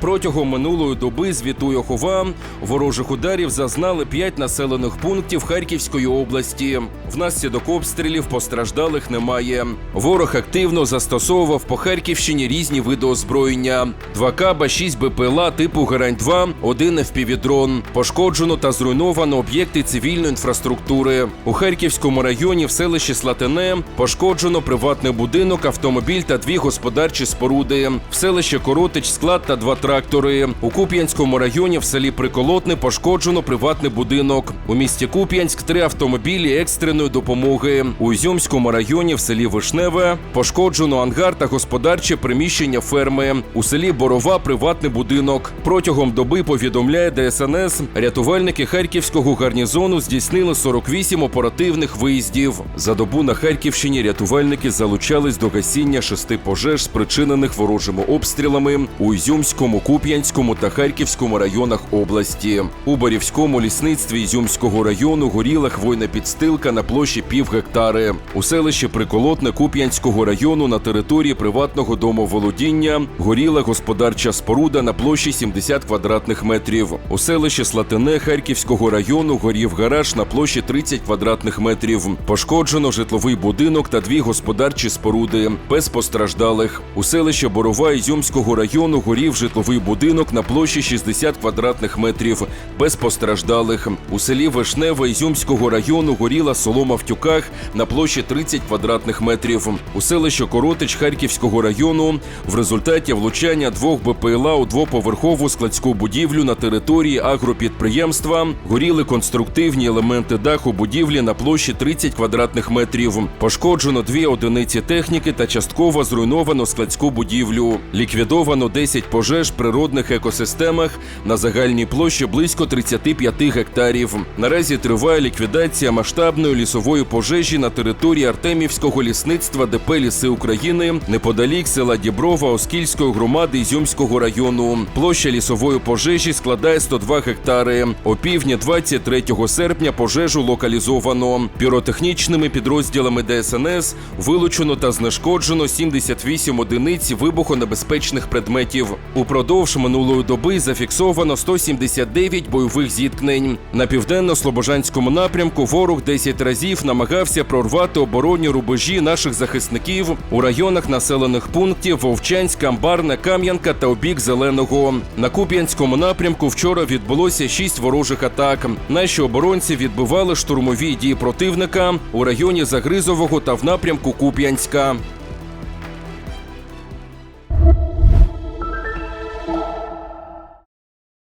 Протягом минулої доби звітує Хова. Ворожих ударів зазнали п'ять населених пунктів Харківської області. Внаслідок обстрілів постраждалих немає. Ворог активно застосовував по Харківщині різні види озброєння: 2 каба, 6 БПЛА типу Герань 2 один FPV-дрон. Пошкоджено та зруйновано об'єкти цивільної інфраструктури. У Харківському районі в селищі Слатине пошкоджено приватний будинок, автомобіль та дві господарчі споруди. В селищі Коротич склад та два трактори. У Куп'янському районі в селі Приколотне пошкоджено приватний будинок. У місті Куп'янськ три автомобілі екстреної допомоги. У Ізюмському районі в селі Вишневе пошкоджено ангар та господарче приміщення ферми. У селі Борова приватний будинок. Протягом доби повідомляє ДСНС. Рятувальники Харківського гарнізону здійснили 48 оперативних виїздів. За добу на Харківщині рятувальники залучались до гасіння шести пожеж, спричинених ворожими обстрілами у Ізюмському, Куп'янському та Харківському районах області. У Барівському лісництві Ізюмського району горіла хвойна підстилка на площі пів гектари. У селищі Приколотне Куп'янського району на території приватного домоволодіння горіла господарча споруда на площі 70 квадратних метрів. У селищі Слатине Харківського району горів гараж на площі 30 квадратних метрів. Пошкоджено житловий будинок та дві господарчі споруди без постраждалих. У селищі Борова Ізюмського району горів житловий будинок на площі 60 квадратних метрів без постраждалих. У селі Вишневе Ізюмського району горіла солома в тюках на площі 30 квадратних метрів. У селищі Коротич Харківського району в результаті влучання двох БПЛА у двоповерхову складську будівлю на території агропідприємства горіли конструктивні елементи даху будівлі на площі 30 квадратних метрів. Пошкоджено дві одиниці техніки та частково зруйновано складську будівлю. Ліквідовано 10 пожеж природних екосистемах на загальній площі близько 35 гектарів. Наразі триває ліквідація масштабної лісової пожежі на території Артемівського лісництва ДП Ліси України неподалік села Діброва Оскільської громади Ізюмського району. Площа лісової пожежі складає 102 гектари. О півдні 23 серпня пожежу локалізовано. Піротехнічними підрозділами ДСНС вилучено та знешкоджено 78 одиниць вибухонебезпечних предметів. Упродовж минулої доби зафіксовано 179 бойових зіткнень. На південно-слобожанському напрямку ворог 10 разів намагався прорвати оборонні рубежі наших захисників у районах населених пунктів Вовчанськ, Амбарне, Кам'янка та обік Зеленого. На Куп'янському напрямку вчора відбулося 6 ворожих атак. Наші оборонці відбивали штурмові дії противника у районі Загризового та в напрямку Куп'янська.